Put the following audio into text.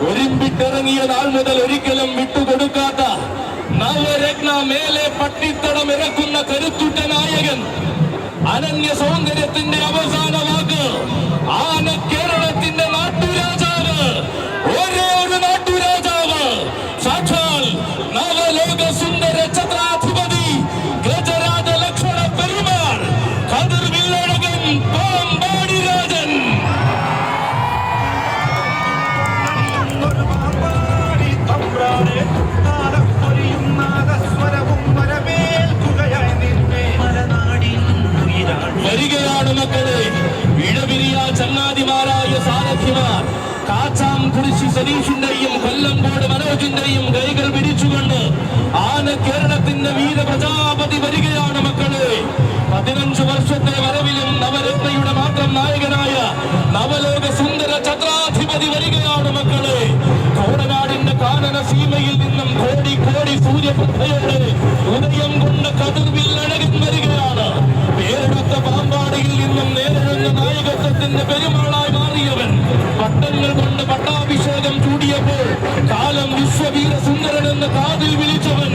ഒരുമ്പിട്ടിറങ്ങിയ നാൾ മുതൽ ഒരിക്കലും വിട്ടുകൊടുക്കാത്ത നവരത്ന മേലെ പട്ടിത്തടം ഇറക്കുന്ന കരുത്തുറ്റ നായകൻ. അനന്യ സൗന്ദര്യത്തിന്റെ അവസാന വാക്ക് ആന കേരളത്തിന്റെ നാട്ടുരാജാവ്. ഒരേ ഒരു നാട്ടുരാജാവ്. സാക്ഷാൽ നവലോക സുന്ദര ഛത്രാധിപതി മക്കളെ ഇഴപിരിയ ചങ്ങാതിമാരായ സാരഥിമാർ കാച്ചാം കുരിശി സതീഷിന്റെയും കൊല്ലംകോട് മനോജിന്റെയും കൈകൾ പിടിച്ചുകൊണ്ട് ആന കേരളത്തിന്റെ വീര പ്രജാപതി വരികയാണ് മക്കളെ. പതിനഞ്ചു വർഷത്തെ വരവിലും നവരത്നയുടെ മാത്രം നായകനായ നവലോക സുന്ദര ചത്രാധിപതി വരികയാണ് മക്കളെ. കോടനാടിന്റെ കാനന സീമയിൽ നിന്നും കോടി കോടി സൂര്യപ്രഭയോടെ ഉദയം കൊണ്ട് വരികയാണ് പേരെടുത്ത പാമ്പാടിയിൽ നിന്നും നേരിടുന്ന നായകത്വത്തിന്റെ പെരുമാളായി മാറിയവൻ പട്ടങ്ങൾ കൊണ്ട് പട്ടാഭിഷേകം ചൂടിയപ്പോൾ കാലം വിശ്വവീര സുന്ദരൻ കാതിൽ വിളിച്ചവൻ